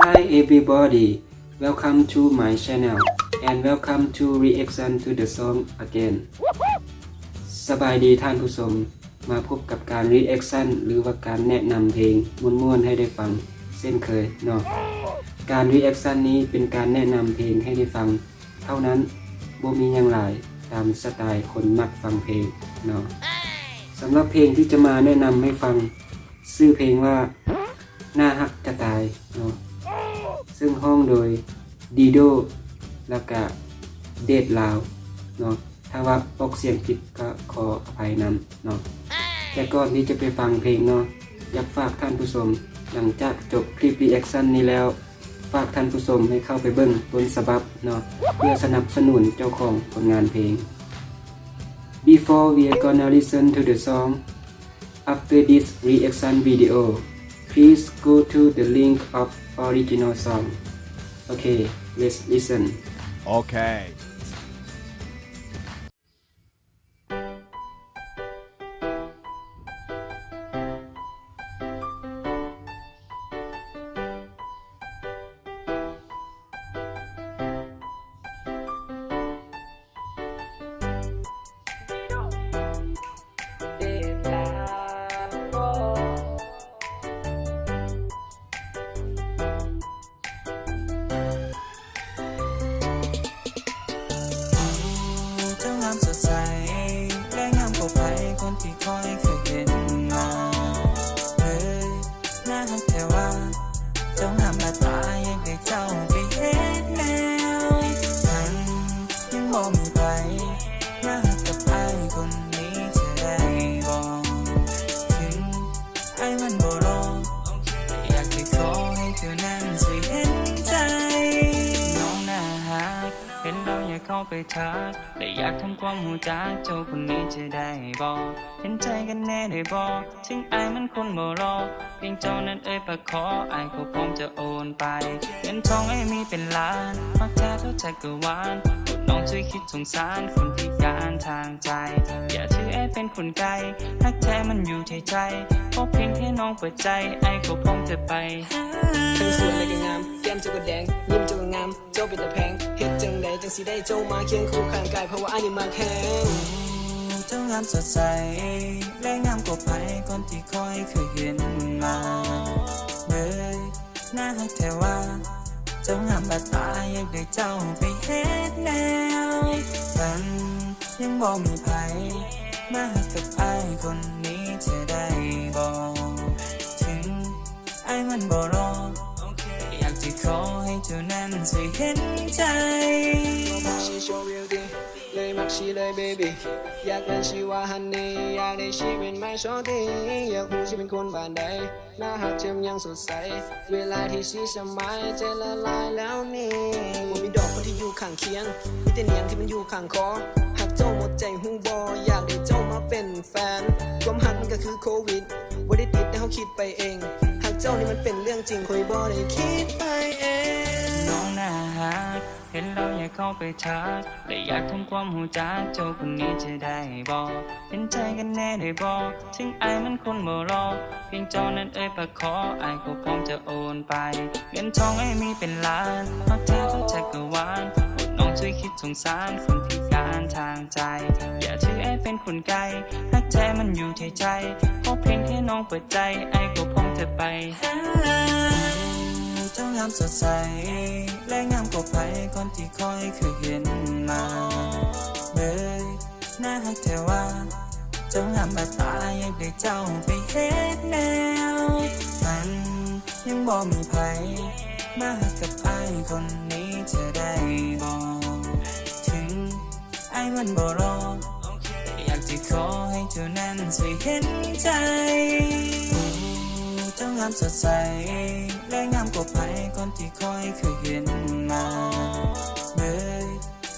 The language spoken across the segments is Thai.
Hi everybody, welcome to my channel and welcome to reaction to the song again สบายดีท่านผู้ชม มาพบกับการ reaction หรือว่าการแนะนำเพลงม่วนๆให้ได้ฟังเช่นเคยเนาะการ reaction นี้เป็นการแนะนำเพลงให้ได้ฟัง เท่านั้นบ่มีอย่างหลายตามสไตล์คนมักฟังเพลงเนาะสำหรับเพลงที่จะมาแนะนำให้ฟังชื่อเพลงว่าหน้าฮักจะตายเนาะ ซึ่งห้องโดยดีโดแล้วก็เดดลาวเนาะถ้าว่าออกเสียงผิดก็ขออภัยนำเนาะแต่ก่อนที่จะไปฟังเพลงเนาะอยากฝากท่านผู้ชมหลังจากจบคลิปรีแอคชั่นนี้แล้วฝากท่านผู้ชมให้เข้าไปเบิ่งต้นฉบับเนาะเพื่อสนับสนุนเจ้าของผลงานเพลง Before we are gonna listen to the song after this reaction video please go to the link of original song. Okay, let's listen. Okay. ยังบ่มีใครมาฮักกับไอ้คนนี้จะได้บอกถึงไอ้มันบ่รออยากจะขอให้เธอนั้นช่วยเห็นใจน้องน่าฮักเห็นเราอยากเข้าไปทักและอยากทำความหูจักเจ้าคนนี้จะได้บอกเห็นใจกันแน่ได้บอกถึงไอ้มันคนบ่รอเพียงเจ้านั้นเอ่ยปากขอไอ้ายก็พร้อมจะโอนไปเงินทองไอ้มีเป็นล้านมักแท้เท่าจักรวาลโปรดน้อง ช่วยคิดสงสารคนพิการทางใจ อย่าถือไอ้เป็นคนไกลฮักแท้มันอยู่ที่ใจเพราะเพียงแค่น้องเปิดใจ ไอ้ก็พร้อมจะไปหาทั้งสวยและก็งามแก้มเจ้าก็แดงยิ้มเจ้าก็งาม เจ้าเป็นตะแพงเฮ็ดจังใดจังสิได้เจ้ามาเคียงคู่ข้างกายเพราะว่าอันนี้มาแข็งเจ้างามสดใสและงามกว่าใครคนที่คอยเคยเห็นมาเบยน่าฮักแต่ว่า เจ้างามละตาอยากได้เจ้าไปเฮ็ดแนวมันยังบ่มีใครมาฮักกับไอคนนี้จะได้บอกถึงไอมันบ่รออยากจะขอให้เธอนั้นช่วยเห็นใจมักชีโชว์ real ดีเลยมักชีเลย baby อยากเป็นชีว่าฮันนี่อยากได้ชีเป็นไม่ชอตีอยากหูชีเป็นคนบ้านใดหน้าหักเทียมยังสดใส เวลาที่ชีสมัยใจละลายแล้วนี่ว่ามีดอกคนที่อยู่ข้างเคียงมีแต่เนียงที่มันอยู่ข้างคอหักเจ้าหมดใจหูบออยากได้เจ้ามาเป็นแฟนความหักมันก็คือโควิดบ่ได้ติดแต่เขาคิดไปเองหากเจ้านี่มันเป็นเรื่องจริงคอยบ่ได้คิดไปเองน้องน่าฮัก เห็นเราอยากเข้าไปทักและอยากทำความหูจักเจ้าคนนี้จะได้บอกเห็นใจกันแน่ได้บอกถึงไอ้มันคนบ่รอเพียงเจ้านั้นเอ่ยปากขอไอ้ก็พร้อมจะโอนไป เงินทองไอ้มีเป็นล้านมักแท้เท่าจักรวาลโปรดน้องช่วยคิดสงสารคนพิการทางใจ อย่าถือไอ้เป็นคนไกลฮักแท้มันอยู่ที่ใจเพราะเพียงแค่น้องเปิดใจไอ้ก็พร้อมจะไปหาเจ้างามสดใส และงามกว่าใครคนที่คอยเคยเห็นมาเบยน่าฮักแต่ว่า เจ้างามละตาอยากได้เจ้าไปเฮ็ดแนว มันยังบ่มีใครมาฮักกับไอ้คนนี้จะได้บอกถึงไอ้มันบ่รออยากจะขอให้เธอนั้นช่วยเห็น งามสดใส และงามกว่าใครคนที่คอยเคยเห็นมาเบย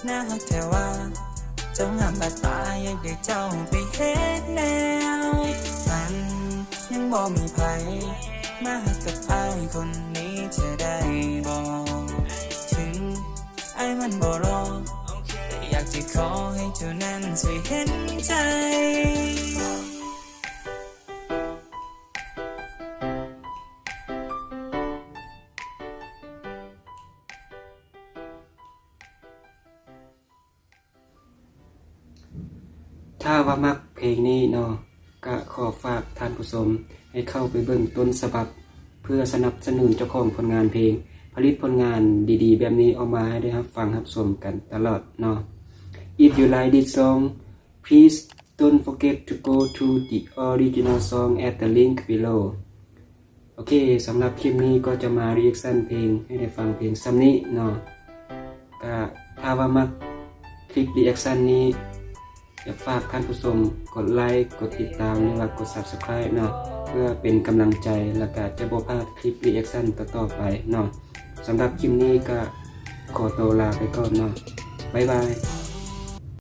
น่าฮักแต่ว่าเจ้างามละตาอยากได้เจ้าไปเฮ็ดแนวมันยังบ่มีใครมาฮักกับไอ้คนนี้จะได้บอกถึงไอ้มันบ่รออยากจะขอให้เธอนั้นช่วยเห็นใจ ถ้าว่ามักเพลงนี้เนาะก็ขอฝากท่านผู้ชมให้เข้าไปเบิ่งต้นฉบับ เพื่อสนับสนุนเจ้าของผลงานเพลง ผลิตผลงานดีๆ แบบนี้ออกมาให้ได้รับฟังรับชมกันตลอดเนาะ If you like this song please don't forget to go to the original song at the link below โอเคสำหรับคลิปนี้ก็จะมา reaction เพลงให้ได้ฟังเพลงซ้ำนี้เนาะก็ถ้าว่ามักคลิป reaction นี้ อยากฝากท่านผู้ชมกดไลค์กดติดตามหรือว่ากด subscribe เนาะเพื่อเป็นกำลังใจและก็จะบ่พลาดคลิปรีแอคชั่นต่อๆไปเนาะสำหรับคลิปนี้ก็ขอตัวลาไปก่อนเนาะบ๊ายบาย